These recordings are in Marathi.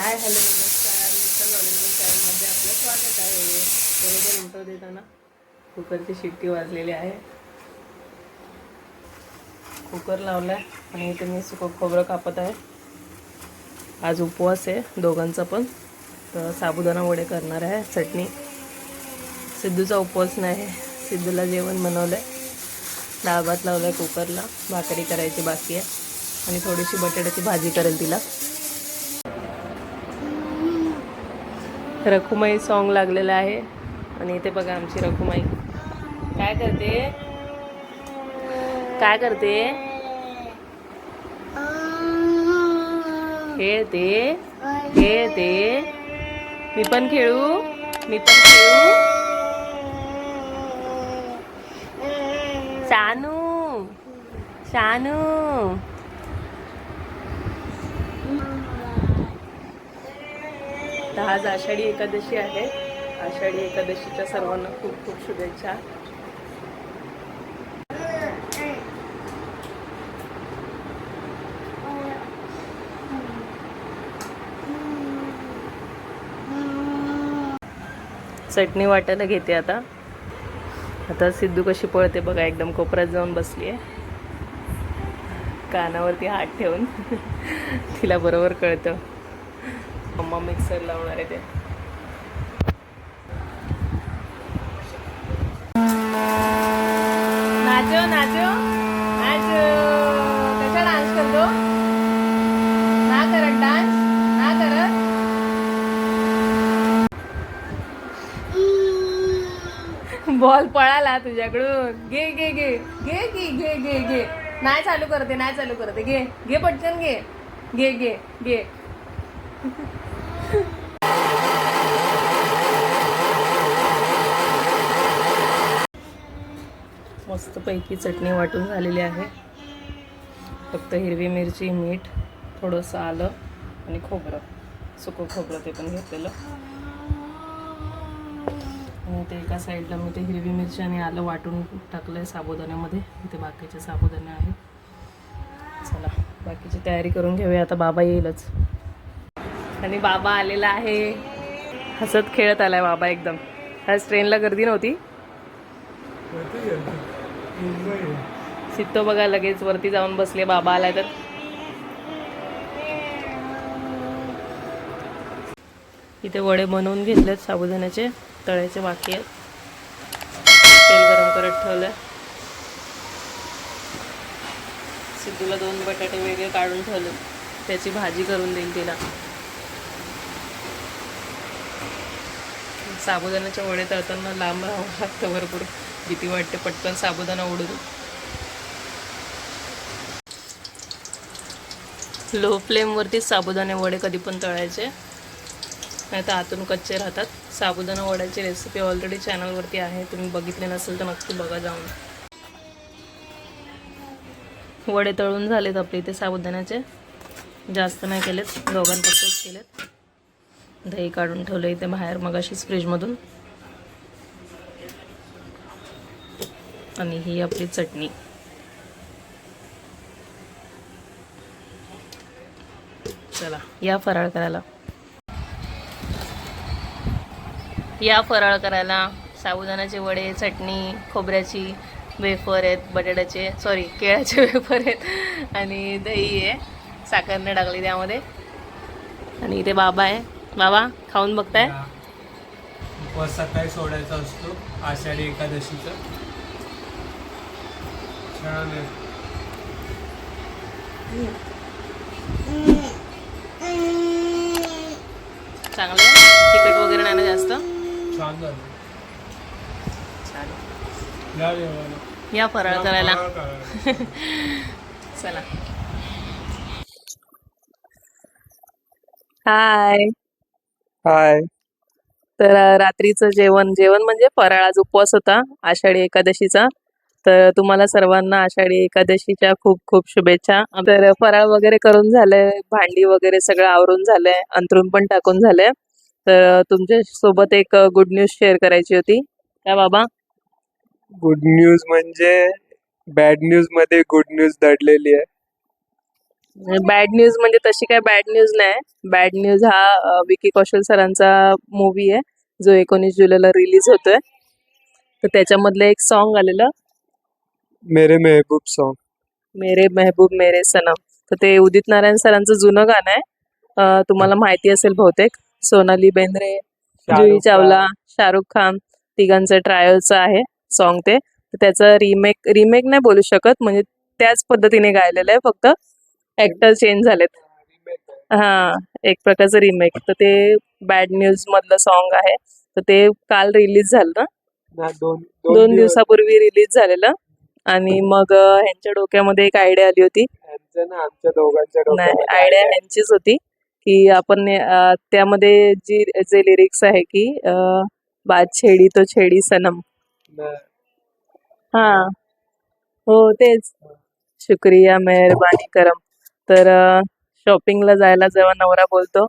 हाय हॅलो नमस्कार. मिस्टर लॉलिंग चॅनलमध्ये आपलं स्वागत आहे. बरोबर इंटरव्ह्यू देताना कुकरची शिट्टी वाजलेली आहे. कुकर लावला आहे आणि इथे मी सुकं खोबरं कापत आहे. आज उपवास आहे दोघांचा पण. तर साबुदाणा वडे करणार आहे चटणी. सिद्धूचा उपवास नाही. सिद्धूला जेवण बनवलं आहे डाळ भात लावला आहे कुकरला. भाकरी करायची बाकी आहे. आणि थोडीशी बटाट्याची भाजी करेल तिला. रखुमाई सॉन्ग लागलेलं आहे. आणि इथे बघा आमची रखुमाई. काय करते? काय करते? खेळते. खेळते. मी पण खेळू? मी पण खेळू? शानू. शानू. तर आज आषाढी एकादशी आहे. आषाढी एकादशीच्या सर्वांना खूप खूप शुभेच्छा. चटणी वाटायला घेते आता. आता सिद्धू कशी पळते बघा एकदम कोपऱ्यात जाऊन बसली आहे कानावरती हात ठेवून. तिला बरोबर कळतं. मम्मा मिक्सर लावणार आहे ते. नाचो नाचो. नाचो. कसा डान्स करतो? ना करत डान्स ना करत. बॉल पळाला तुझ्याकडून. घे घे घे. घे घे घे घे घे. नाही चालू करते नाही चालू करते. घे घे पटकन घे. घे घे घे. मस्तपैकी चटणी वाटून झालेली आहे. फक्त हिरवी मिरची मीठ थोडंसं आलं आणि खोबरं. सुकं खोबरं ते पण घेतलेलं. आणि ते एका साईडला मी ते हिरवी मिरची आणि आलं वाटून टाकलं आहे साबुदाण्यामध्ये. इथे बाकीचे साबुदाणे आहेत. चला बाकीची तयारी करून घेऊया. आता बाबा येईलच. आणि बाबा आलेला आहे. हसत खेळत आलाय बाबा एकदम. आज ट्रेनला गर्दी नव्हती. सित्तो बघा लगेच वरती जाऊन बसले बाबा आलाय तर. इथे वडे बनवून घेतलेत साबुदाण्याचे तळ्याचे बाकी आहेत. तेल गरम करत ठेवलं सिद्धूला दोन बटाटे वेगळे काढून ठेवले त्याची भाजी करून देईल तिला. साबुदाण्याचे वडे तळताना लांब राहावं लागतं भरपूर. भीती वाटते पटकन साबुदाणा ओढून. लो फ्लेमवरतीच साबुदाणे वडे कधी पण तळायचे. नाही तर आतून कच्चे राहतात. साबुदाणा वड्याची रेसिपी ऑलरेडी चॅनलवरती आहे. तुम्ही बघितले नसेल तर नक्की बघा जाऊन. वडे तळून झालेत आपले इथे साबुदाण्याचे. जास्त नाही केलेत. दोघांपुरतेच केलेत. दही काढून ठेवलं इथे बाहेर मग अशीच फ्रीजमधून आणि ही आपली चटणी. चला या फराळ करायला. या फराळ करायला साबुदाण्याचे वडे चटणी खोबऱ्याची वेफर आहेत बटाट्याचे सॉरी केळ्याचे वेफर आहेत आणि दही आहे. साखरने टाकली त्यामध्ये. आणि इथे बाबा आहे. बाबा खाऊन बघताय? उपवास सकाळी सोडायचा असतो आषाढी एकादशीचा. छान चांगलं आहे. तिखट वगैरे नाही ना जास्त? छान झालं चालेल. या जेवायला. या फराळ करायला. चला. हाय. हाय. तर रात्रीचं जेवण जेवण म्हणजे फराळ आज उपवास होता आषाढी एकादशीचा. तर तुम्हाला सर्वांना आषाढी एकादशीच्या खूप खूप शुभेच्छा. तर फराळ वगैरे करून झालंय भांडी वगैरे सगळं आवरून झालंय अंथरून पण टाकून झालंय. तर तुमच्यासोबत एक गुड न्यूज शेअर करायची होती. काय बाबा? गुड न्यूज म्हणजे बॅड न्यूजमध्ये गुड न्यूज दडलेली आहे. बॅड न्यूज म्हणजे तशी काय बॅड न्यूज नाही. बॅड न्यूज हा विकी कौशल सरांचा मूवी आहे जो एकोणीस जुलैला रिलीज होतोय. तर त्याच्यामधलं एक सॉन्ग आलेलं मेरे महबूब सॉन्ग मेरे महबूब मेरे सनम. तर ते उदित नारायण सरांचं जुनं गाणं आहे. अ, तुम्हाला माहिती असेल बहुतेक. सोनाली बेंद्रे जुही चावला शाहरुख खान तिघांचं ट्रायलचं आहे सॉन्ग ते. तर त्याचं रिमेक रिमेक नाही बोलू शकत. म्हणजे त्याच पद्धतीने गायलेलं आहे फक्त. ऍक्टर चेंज झालेत. हा एक प्रकारचं रिमेक तर ते बॅड न्यूज मधलं सॉन्ग आहे. तर ते काल रिलीज झालं. ना दोन दोन दिवसापूर्वी रिलीज झालेलं. आणि मग ह्यांच्या डोक्यामध्ये एक आयडिया आली होती. आमच्या दोघांच्या आयडिया ह्यांचीच होती. की आपण त्यामध्ये जी जे लिरिक्स आहे की बात छेडी तो छेडी सनम. हा. हो तेच. शुक्रिया मेहरबानी करम. तर शॉपिंगला जायला जेव्हा नवरा बोलतो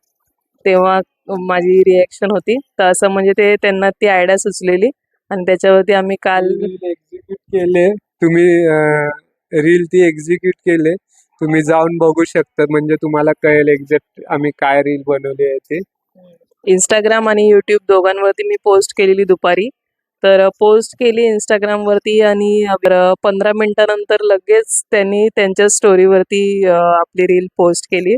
तेव्हा माझी रिएक्शन होती. तर असं म्हणजे ते त्यांना ती आयडिया सुचलेली. आणि त्याच्यावरती आम्ही काल एक्झिक्यूट केले. तुम्ही रील ती एक्झिक्यूट केले तुम्ही जाऊन बघू शकता. म्हणजे तुम्हाला कळेल एक्झॅक्ट आम्ही काय रील बनवली आहे ते. इंस्टाग्राम आणि यूट्यूब दोघांवरती मी पोस्ट केलेली दुपारी. तर पोस्ट केली इंस्टाग्रामवरती आणि पंधरा मिनिटानंतर लगेच त्यांनी त्यांच्या स्टोरीवरती आपली रील पोस्ट केली.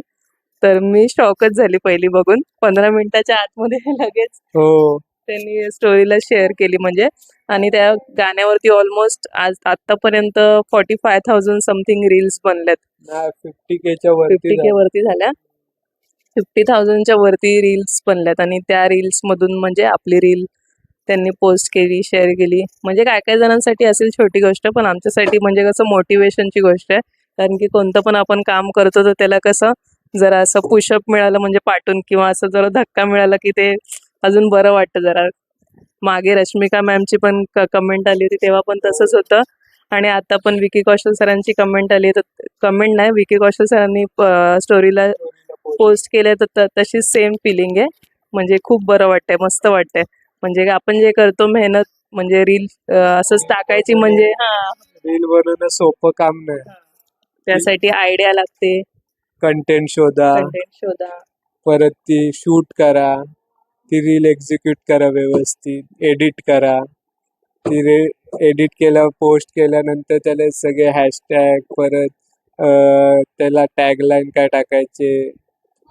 तर मी शॉकच झाली पहिली बघून. पंधरा मिनिटाच्या आतमध्ये लगेच हो. त्यांनी स्टोरीला शेअर केली म्हणजे. आणि त्या गाण्यावरती ऑलमोस्ट आज आतापर्यंत forty five thousand something reels बनल्यात fifty केच्या फिफ्टी वरती के वरती झाल्या. फिफ्टी थाउजंडच्या वरती रील्स बनल्यात आणि त्या रील्स मधून म्हणजे आपली रील त्यांनी पोस्ट केली शेअर केली. म्हणजे काय काय जणांसाठी असेल छोटी गोष्ट पण आमच्यासाठी म्हणजे कसं मोटिवेशनची गोष्ट आहे. कारण की कोणतं पण आपण काम करतो तर त्याला कसं जरा असं पुशअप मिळालं म्हणजे पाठून किंवा असं जरा धक्का मिळाला की ते अजून बरं वाटतं जरा. मागे रश्मिका मॅमची पण कमेंट आली होती तेव्हा पण तसंच होतं. आणि आता पण विकी कौशल सरांची कमेंट आली तर कमेंट नाही विकी कौशल सरांनी स्टोरीला पोस्ट केले तर तशीच सेम फिलिंग आहे. म्हणजे खूप बरं वाटतंय मस्त वाटतंय. म्हणजे आपण जे करतो मेहनत म्हणजे रील असंच टाकायची म्हणजे हा. रील बनवणं सोपं काम नाही. त्यासाठी आयडिया लागते. कंटेंट शोधा. कंटेंट शोधा. परत ती शूट करा. ती रील एक्झिक्यूट करा व्यवस्थित एडिट करा. ती रे एडिट केल्या पोस्ट केल्यानंतर त्याला सगळे हॅशटॅग परत त्याला टॅगलाईन काय टाकायचे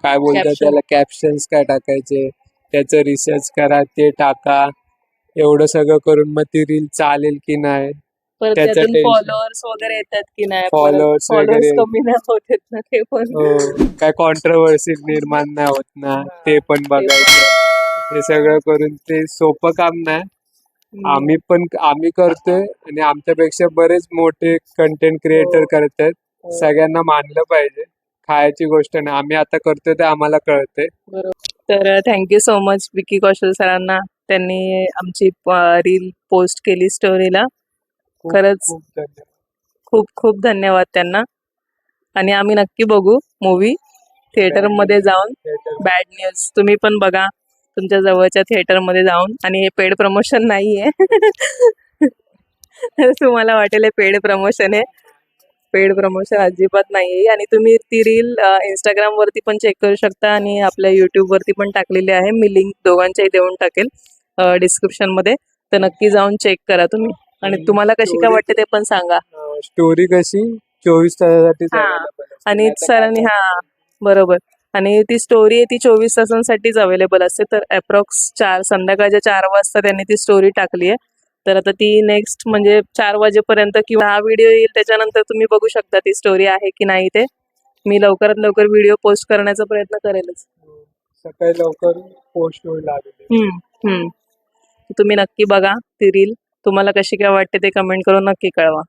काय बोलतात. त्याला कॅप्शन्स काय टाकायचे त्याचं रिसर्च करा ते टाका. एवढं सगळं करून मग ती रील चालेल की नाही? त्याचं. फॉलोअर्स वगैरे येतात की नाही? फॉलोअर्स वगैरे. कमी नाही होत आहेत ना ते पण. हो, काय कॉन्ट्रोवर्सी निर्माण नाही होत ना ते पण. बघायचं. हे सगळं करून ते सोपं काम नाही. आम्ही पण आम्ही करतोय आणि आमच्यापेक्षा बरेच मोठे कंटेंट क्रिएटर. करतात हो. सगळ्यांना मानलं पाहिजे खायची गोष्ट नाही आम्ही आता करतोय ते आम्हाला कळतंय तर thank you so much Vicky Kaushal सरांना त्यांनी आमची रील पोस्ट केली स्टोरीला खरंच. खूप. खूप धन्यवाद त्यांना आणि आम्ही नक्की बघू मूवी थिएटरमध्ये जाऊन. बॅड न्यूज तुम्ही पण बघा तुमच्या जवळच्या थिएटरमध्ये जाऊन आणि हे पेड प्रमोशन नाही आहे तुम्हाला वाटेल हे पेड प्रमोशन आहे. पेड प्रमोशन अजिबात नाही आहे आणि तुम्ही ती रील इंस्टाग्राम वरती पण चेक करू शकता आणि आपल्या युट्यूब वरती पण टाकलेली आहे. मी लिंक दोघांच्याही देऊन टाकेल डिस्क्रिप्शनमध्ये. तर नक्की जाऊन चेक करा तुम्ही. आणि तुम्हाला कशी काय वाटते ते पण सांगा. स्टोरी कशी? चोवीस तासासाठी. आणि सरांनी हा. बरोबर. आणि ती स्टोरी आहे ती चोवीस तासांसाठीच अवेलेबल असते. तर अप्रॉक्स चार संध्याकाळच्या चार वाजता त्यांनी ती स्टोरी टाकली आहे. तर आता ती नेक्स्ट म्हणजे चार वाजेपर्यंत किंवा हा व्हिडिओ येईल त्याच्यानंतर तुम्ही बघू शकता ती स्टोरी आहे की नाही ते. मी लवकरात लवकर व्हिडिओ पोस्ट करण्याचा प्रयत्न करेलच. सकाळी लवकर पोस्ट होईल लागली. हम्म, हम्म. तुम्ही नक्की बघा ती रील तुम्हाला कशी काय वाटते ते कमेंट करून नक्की कळवा.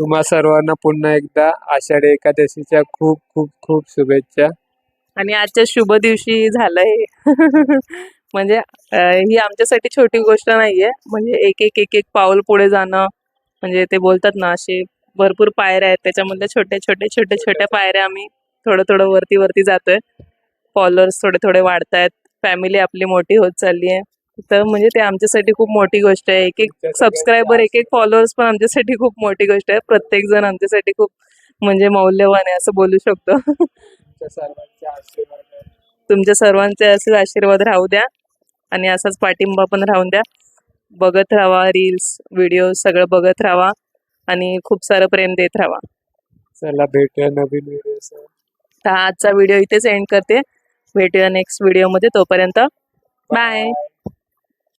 तुम्हा सर्वांना पुन्हा एकदा आषाढी एकादशीच्या खूप खूप खूप शुभेच्छा. आणि आजच्या शुभ दिवशी झालंय. म्हणजे अं, ही आमच्यासाठी छोटी गोष्ट नाहीये. म्हणजे एक एक एक एक पाऊल पुढे जाणं म्हणजे ते बोलतात ना असे भरपूर पायऱ्या आहेत. त्याच्यामधल्या छोट्या छोट्या छोट्या छोट्या पायऱ्या आम्ही थोडं थोडं वरती वरती जातोय. फॉलोअर्स थोडे थोडे वाढतायत. फॅमिली आपली मोठी होत चालली आहे तर म्हणजे ते आमच्यासाठी खूप मोठी गोष्ट आहे. एक एक सबस्क्रायबर एक एक फॉलोअर्स पण आमच्यासाठी खूप मोठी गोष्ट आहे. प्रत्येक जण आमच्यासाठी खूप म्हणजे मौल्यवान आहे असं बोलू शकतो. तुमच्या सर्वांचे आशीर्वाद आहे. तुमच्या सर्वांचे असे आशीर्वाद राहू द्या आणि असाच पाठिंबा पण राहून द्या. बघत राहा रील्स व्हिडिओ सगळं बघत राहा आणि खूप सारं प्रेम देत राहा. चला भेटूया नवीन व्हिडिओ तर आजचा व्हिडिओ इथेच एंड करते. भेटूया नेक्स्ट व्हिडिओमध्ये तोपर्यंत. बाय